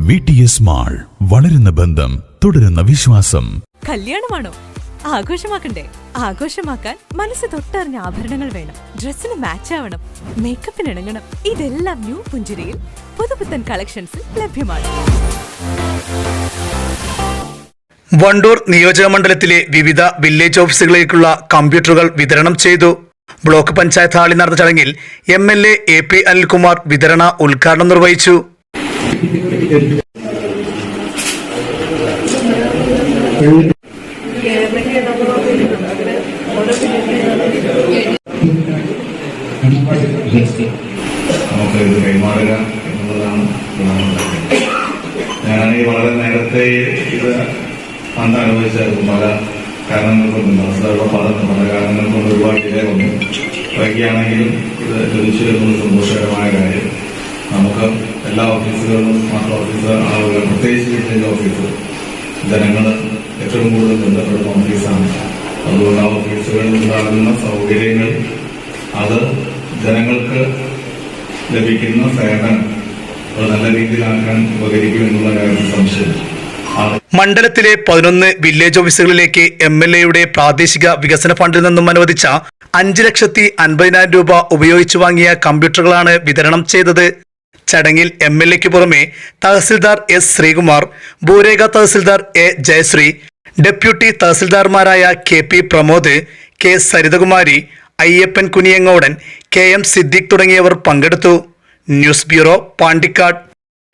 V T S mall വളരുന്ന ബന്ധം തുടരുന്ന വിശ്വാസം. കല്യാണമാണോ? ആഘോഷമാക്കണ്ടേ? ആഘോഷമാക്കാൻ മനസ്സ് തൊട്ടറിഞ്ഞ ആഭരണങ്ങൾ വേണം. ഡ്രസ്സിന് മാച്ച് ആവണം. മേക്കപ്പിന് ഇണങ്ങണം. ഇതെല്ലാം ന്യൂ പുഞ്ചിരിയിൽ പുതുപുത്തൻ കളക്ഷൻസിൽ ലഭ്യമാണ്. വണ്ടൂർ നിയോജക മണ്ഡലത്തിലെ വിവിധ വില്ലേജ് ഓഫീസുകളിലേക്കുള്ള കമ്പ്യൂട്ടറുകൾ വിതരണം ചെയ്തു. ബ്ലോക്ക് പഞ്ചായത്ത് ഹാളിൽ നടന്ന ചടങ്ങിൽ M L A A P Anilkumar വിതരണ ഉദ്ഘാടനം നിർവഹിച്ചു. നമുക്ക് ഞാനാണെങ്കിൽ വളരെ നേരത്തെ ഇത് അന്ന് അനുഭവിച്ചായിരുന്നു. പല കാരണങ്ങൾ കൊണ്ടും മനസ്സിലുള്ള പറഞ്ഞു പല കാരണങ്ങൾ കൊണ്ട് ഒരുപാട് ഡിലേ വന്നു വൈകിയാണെങ്കിലും ഇത് ലഭിച്ചു എന്നത് സന്തോഷകരമായ കാര്യം. നമുക്ക് എല്ലാ ഓഫീസുകളിലും സ്മാർട്ട് ഓഫീസ് ആളുകൾ പ്രത്യേകിച്ച് വില്ലേജ് ഓഫീസ് ജനങ്ങൾ ഏറ്റവും കൂടുതൽ ബന്ധപ്പെടുന്ന ഓഫീസാണ്. അതുകൊണ്ട് ആ ഓഫീസുകളിൽ ഉണ്ടാകുന്ന സൗകര്യങ്ങൾ അത് ജനങ്ങൾക്ക് ലഭിക്കുന്ന സേവനം നല്ല രീതിയിലാക്കാൻ ഉപകരിക്കും എന്നുള്ള കാര്യത്തിൽ സംശയം ആണ് മണ്ഡലത്തിലെ പതിനൊന്ന് വില്ലേജ് ഓഫീസുകളിലേക്ക് എം എൽ എയുടെ പ്രാദേശിക വികസന ഫണ്ടിൽ നിന്നും അനുവദിച്ച അഞ്ച് ലക്ഷത്തി അൻപതിനായിരം രൂപ ഉപയോഗിച്ചു വാങ്ങിയ കമ്പ്യൂട്ടറുകളാണ് വിതരണം ചെയ്തത്. ചടങ്ങിൽ എം എൽ എക്ക് പുറമെ തഹസിൽദാർ എസ് ശ്രീകുമാർ ഭൂരേഖ tahsildar A Jayasree deputy തഹസിൽദാർമാരായ K P Pramod K Sarithakumari Ayyappan Kuniyangodan K M Siddique തുടങ്ങിയവർ പങ്കെടുത്തു. News bureau Pandikkad.